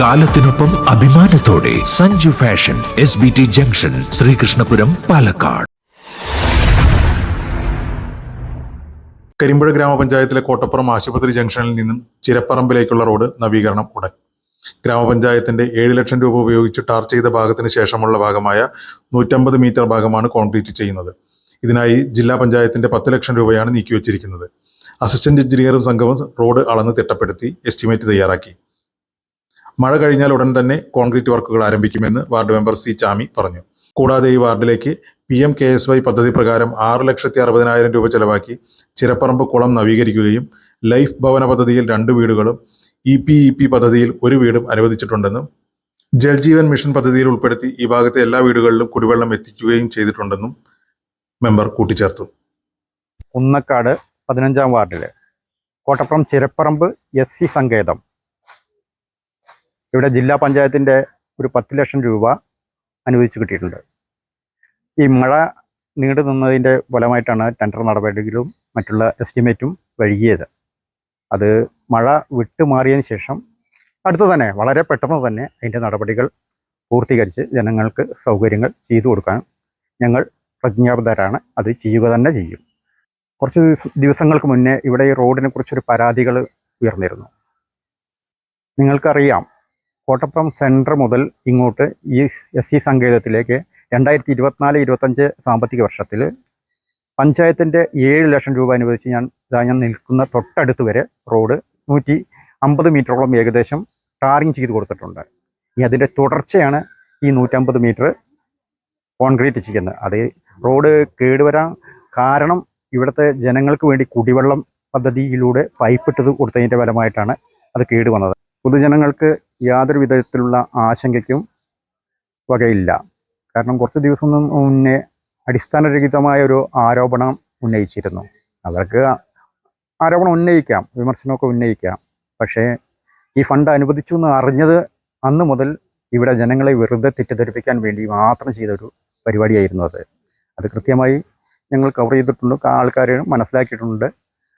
കാലത്തിനൊപ്പം അഭിമാനത്തോടെ Sanju fashion S B T junction Sreekrishnapuram Palakkad. Karimpuzha ഗ്രാമപഞ്ചായത്തിലെ കോട്ടപ്പുറം ആശുപത്രി ജംഗ്ഷനിൽ നിന്നും ചിരപ്പറമ്പിലേക്കുള്ള റോഡ് നവീകരണം ഉടൻ. ഗ്രാമപഞ്ചായത്തിന്റെ ഏഴ് ലക്ഷം രൂപ ഉപയോഗിച്ച് ടാർ ചെയ്ത ഭാഗത്തിന് ശേഷമുള്ള ഭാഗമായ നൂറ്റമ്പത് മീറ്റർ ഭാഗമാണ് കോൺക്രീറ്റ് ചെയ്യുന്നത്. ഇതിനായി ജില്ലാ പഞ്ചായത്തിന്റെ പത്ത് ലക്ഷം രൂപയാണ് നീക്കിവച്ചിരിക്കുന്നത്. അസിസ്റ്റന്റ് എഞ്ചിനീയറും സംഘവും റോഡ് അളന്ന് തിട്ടപ്പെടുത്തി എസ്റ്റിമേറ്റ് തയ്യാറാക്കി. മഴ കഴിഞ്ഞാൽ ഉടൻ തന്നെ കോൺക്രീറ്റ് വർക്കുകൾ ആരംഭിക്കുമെന്ന് വാർഡ് മെമ്പർ സി ചാമി പറഞ്ഞു. കൂടാതെ ഈ വാർഡിലേക്ക് P M K S Y പദ്ധതി പ്രകാരം ആറ് ലക്ഷത്തി അറുപതിനായിരം രൂപ ചെലവാക്കി ചിരപ്പറമ്പ് കുളം നവീകരിക്കുകയും ലൈഫ് ഭവന പദ്ധതിയിൽ രണ്ട് വീടുകളും ഇ പി ഇ പി പദ്ധതിയിൽ ഒരു വീടും അനുവദിച്ചിട്ടുണ്ടെന്നും ജൽജീവൻ മിഷൻ പദ്ധതിയിൽ ഉൾപ്പെടുത്തി ഈ ഭാഗത്തെ എല്ലാ വീടുകളിലും കുടിവെള്ളം എത്തിക്കുകയും ചെയ്തിട്ടുണ്ടെന്നും മെമ്പർ കൂട്ടിച്ചേർത്തു. കുന്നക്കാട് പതിനഞ്ചാം വാർഡിലെ. കോട്ടപ്പുറം ചിരപ്പറമ്പ് എസ് സി സങ്കേതം. ഇവിടെ ജില്ലാ പഞ്ചായത്തിന്റെ ഒരു പത്ത് ലക്ഷം രൂപ അനുവദിച്ച് കിട്ടിയിട്ടുണ്ട്. ഈ മഴ നീണ്ടു നിന്നതിന്റെ ഫലമായിട്ടാണ് ടെൻഡർ നടപടികളും മറ്റുള്ള എസ്റ്റിമേറ്റും വൈകിയത്. അത് മഴ വിട്ടുമാറിയതിന് ശേഷം അടുത്ത് തന്നെ വളരെ പെട്ടെന്ന് തന്നെ അതിന്റെ നടപടികൾ പൂർത്തീകരിച്ച് ജനങ്ങൾക്ക് സൗകര്യങ്ങൾ ചെയ്തു കൊടുക്കാൻ ഞങ്ങൾ പ്രജ്ഞാബദ്ധരാണ് അത് ചെയ്യുക തന്നെ ചെയ്യും. കുറച്ച് ദിവസങ്ങൾക്ക് മുന്നേ ഇവിടെ ഈ റോഡിനെ കുറിച്ചൊരു പരാതികൾ ഉയർന്നിരുന്നു. നിങ്ങൾക്കറിയാം കോട്ടപ്പുറം സെന്റർ മുതൽ ഇങ്ങോട്ട് ഈ എസ് സി സങ്കേതത്തിലേക്ക് രണ്ടായിരത്തി ഇരുപത്തിനാല് ഇരുപത്തഞ്ച് സാമ്പത്തിക വർഷത്തിൽ പഞ്ചായത്തിന്റെ ഏഴ് ലക്ഷം രൂപ അനുവദിച്ച് ഞാൻ ഇതാ ഞാൻ നിൽക്കുന്ന തൊട്ടടുത്ത് വരെ റോഡ് നൂറ്റി അമ്പത് മീറ്ററോളം ഏകദേശം ടാറിങ് ചെയ്ത് കൊടുത്തിട്ടുണ്ട്. ഇനി അതിന്റെ തുടർച്ചയാണ് ഈ നൂറ്റമ്പത് മീറ്റർ കോൺക്രീറ്റ് ചെയ്യുന്നത് അത് റോഡ് കേടുവരാൻ കാരണം ഇവിടുത്തെ ജനങ്ങൾക്ക് വേണ്ടി കുടിവെള്ളം പദ്ധതിയിലൂടെ പൈപ്പിട്ടത് കൊടുത്തതിന്റെ ഫലമായിട്ടാണ് അത് കേടുവന്നത് പൊതുജനങ്ങൾക്ക് യാതൊരു വിധത്തിലുള്ള ആശങ്കയ്ക്കും വകയില്ല. കാരണം കുറച്ച് ദിവസം മുന്നേ അടിസ്ഥാനരഹിതമായ ഒരു ആരോപണം ഉന്നയിച്ചിരുന്നു. അവർക്ക് ആരോപണം ഉന്നയിക്കാം വിമർശനമൊക്കെ ഉന്നയിക്കാം. പക്ഷേ ഈ ഫണ്ട് അനുവദിച്ചു എന്ന് അറിഞ്ഞത് അന്ന് മുതൽ ഇവിടെ ജനങ്ങളെ വെറുതെ തെറ്റിദ്ധരിപ്പിക്കാൻ വേണ്ടി മാത്രം ചെയ്തൊരു പരിപാടിയായിരുന്നു അത്. അത് കൃത്യമായി ഞങ്ങൾ കവർ ചെയ്തിട്ടുണ്ട് ആൾക്കാർ മനസ്സിലാക്കിയിട്ടുണ്ട്.